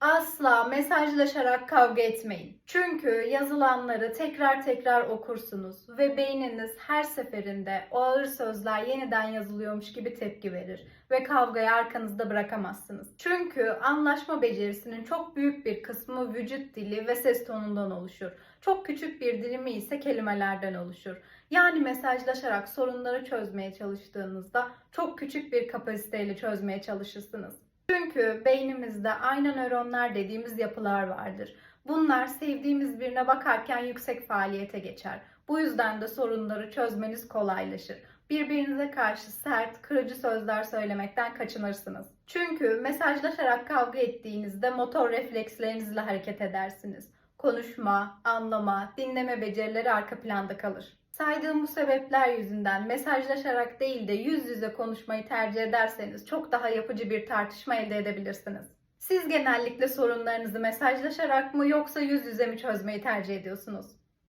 Asla mesajlaşarak kavga etmeyin. Çünkü yazılanları tekrar tekrar okursunuz ve beyniniz her seferinde o ağır sözler yeniden yazılıyormuş gibi tepki verir ve kavgayı arkanızda bırakamazsınız. Çünkü anlaşma becerisinin çok büyük bir kısmı vücut dili ve ses tonundan oluşur. Çok küçük bir dilimi ise kelimelerden oluşur. Yani mesajlaşarak sorunları çözmeye çalıştığınızda çok küçük bir kapasiteyle çözmeye çalışırsınız. Çünkü beynimizde ayna nöronlar dediğimiz yapılar vardır. Bunlar sevdiğimiz birine bakarken yüksek faaliyete geçer. Bu yüzden de sorunları çözmeniz kolaylaşır. Birbirinize karşı sert, kırıcı sözler söylemekten kaçınırsınız. Çünkü mesajlaşarak kavga ettiğinizde motor reflekslerinizle hareket edersiniz. Konuşma, anlama, dinleme becerileri arka planda kalır. Saydığım bu sebepler yüzünden mesajlaşarak değil de yüz yüze konuşmayı tercih ederseniz çok daha yapıcı bir tartışma elde edebilirsiniz. Siz genellikle sorunlarınızı mesajlaşarak mı yoksa yüz yüze mi çözmeyi tercih ediyorsunuz?